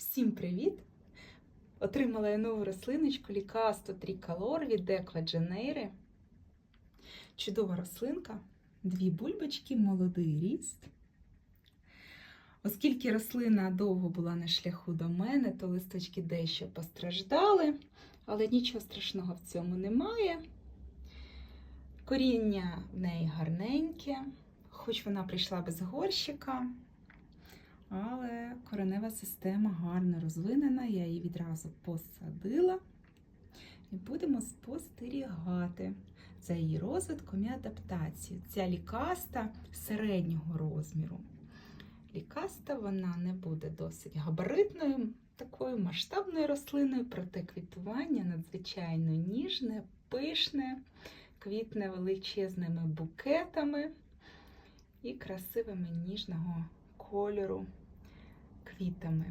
Всім привіт! Отримала я нову рослиночку Лікасто Триколор від Деква Дженейри. Чудова рослинка, дві бульбочки, молодий ріст. Оскільки рослина довго була на шляху до мене, то листочки дещо постраждали, але нічого страшного в цьому немає. Коріння в неї гарненьке, хоч вона прийшла без горщика, коренева система гарно розвинена, я її відразу посадила і будемо спостерігати за її розвитком і адаптацією. Ця лікаста середнього розміру. Лікаста вона не буде досить габаритною, такою масштабною рослиною, проте квітування надзвичайно ніжне, пишне, квітне величезними букетами і красивими ніжного кольору квітами.